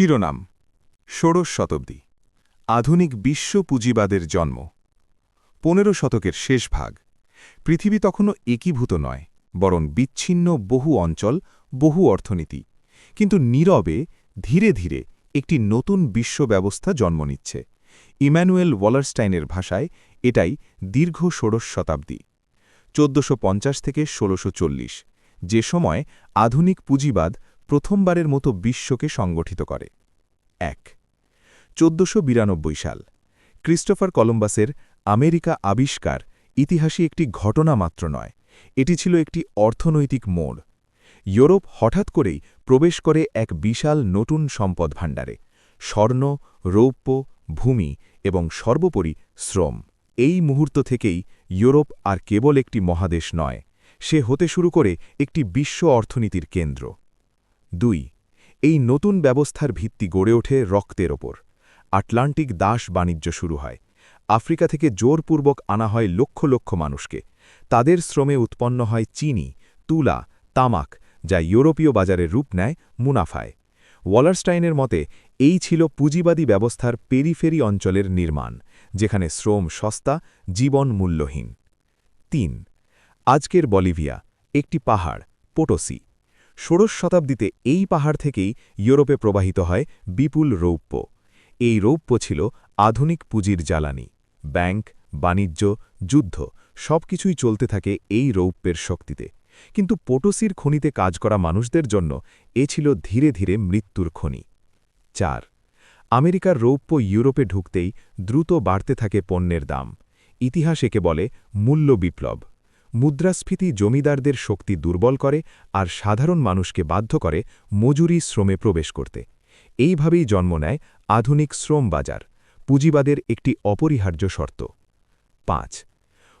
শিরোনাম, ষোড়শ শতাব্দী, আধুনিক বিশ্ব পুঁজিবাদের জন্ম, পনেরো শতকের শেষ ভাগ। পৃথিবী তখনও একীভূত নয়, বরং বিচ্ছিন্ন বহু অঞ্চল, বহু অর্থনীতি। কিন্তু নীরবে, ধীরে ধীরে একটি নতুন বিশ্ব ব্যবস্থা জন্ম নিচ্ছে। ইম্যানুয়েল ওয়ালারস্টাইনের ভাষায় এটাই দীর্ঘ ষোড়শ শতাব্দী। চোদ্দশো থেকে ষোলশো যে সময় আধুনিক পুঁজিবাদ প্রথমবারের মতো বিশ্বকে সংগঠিত করে। এক। চোদ্দশো সাল, ক্রিস্টোফার কলম্বাসের আমেরিকা আবিষ্কার ইতিহাসে একটি ঘটনা মাত্র নয়, এটি ছিল একটি অর্থনৈতিক মোড়। ইউরোপ হঠাৎ করেই প্রবেশ করে এক বিশাল নতুন সম্পদ ভাণ্ডারে, স্বর্ণ, রৌপ্য, ভূমি এবং সর্বোপরি শ্রম। এই মুহূর্ত থেকেই ইউরোপ আর কেবল একটি মহাদেশ নয়, সে হতে শুরু করে একটি বিশ্ব অর্থনীতির কেন্দ্র। দুই, এই নতুন ব্যবস্থার ভিত্তি গড়ে ওঠে রক্তের ওপর। আটলান্টিক দাস বাণিজ্য শুরু হয়। আফ্রিকা থেকে জোরপূর্বক আনা হয় লক্ষ লক্ষ মানুষকে। তাদের শ্রমে উৎপন্ন হয় চিনি, তুলা, তামাক, যা ইউরোপীয় বাজারে রূপ নেয় মুনাফায়। ওয়ালারস্টাইনের মতে, এই ছিল পুঁজিবাদী ব্যবস্থার পেরিফেরি অঞ্চলের নির্মাণ, যেখানে শ্রম সস্তা, জীবন মূল্যহীন। তিন, আজকের বলিভিয়া, একটি পাহাড়, পোটোসি। ষোড়শ শতাব্দীতে এই পাহাড় থেকেই ইউরোপে প্রবাহিত হয় বিপুল রৌপ্য। এই রৌপ্য ছিল আধুনিক পুঁজির জ্বালানি, ব্যাংক, বাণিজ্য, যুদ্ধ, সবকিছুই চলতে থাকে এই রৌপ্যের শক্তিতে। কিন্তু পোটোসির খনিতে কাজ করা মানুষদের জন্য এ ছিল ধীরে ধীরে মৃত্যুর খনি। চার, আমেরিকার রৌপ্য ইউরোপে ঢুকতেই দ্রুত বাড়তে থাকে পণ্যের দাম। ইতিহাস একে বলে মূল্য বিপ্লব মুদ্রাস্ফীতি জমিদারদের শক্তি দুর্বল করে আর সাধারণ মানুষকে বাধ্য করে মজুরি শ্রমে প্রবেশ করতে। এইভাবেই জন্ম নেয় আধুনিক শ্রম বাজার, পুঁজিবাদের একটি অপরিহার্য শর্ত। পাঁচ,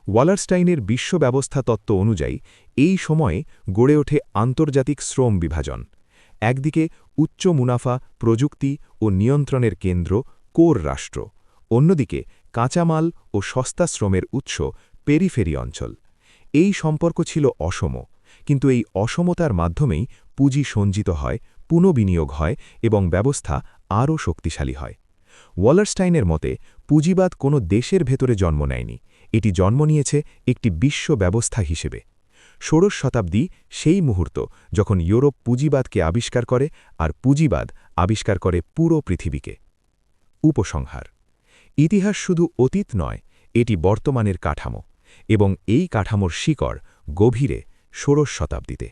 ওয়ালারস্টাইনের বিশ্ব ব্যবস্থা তত্ত্ব অনুযায়ী এই সময়ে গড়ে ওঠে আন্তর্জাতিক শ্রম বিভাজন। একদিকে উচ্চ মুনাফা, প্রযুক্তি ও নিয়ন্ত্রণের কেন্দ্র কোর রাষ্ট্র। অন্যদিকে কাঁচামাল ও সস্তা শ্রমের উৎস পেরিফেরি অঞ্চল। এই সম্পর্ক ছিল অসম, কিন্তু এই অসমতার মাধ্যমেই পুঁজি সঞ্জিত হয়, পুনঃবিনিয়োগ হয় এবং ব্যবস্থা আরও শক্তিশালী হয়। ওয়ালারস্টাইনের মতে, পুঁজিবাদ কোনো দেশের ভেতরে জন্ম নেয়নি, এটি জন্ম নিয়েছে একটি বিশ্ব ব্যবস্থা হিসেবে। ষোড়শ শতাব্দী সেই মুহূর্ত যখন ইউরোপ পুঁজিবাদকে আবিষ্কার করে আর পুঁজিবাদ আবিষ্কার করে পুরো পৃথিবীকে। উপসংহার, ইতিহাস শুধু অতীত নয়, এটি বর্তমানের কাঠামো। এবং এই কাঠামোর শিকড় গভীরে ষোড়শ শতাব্দীতে।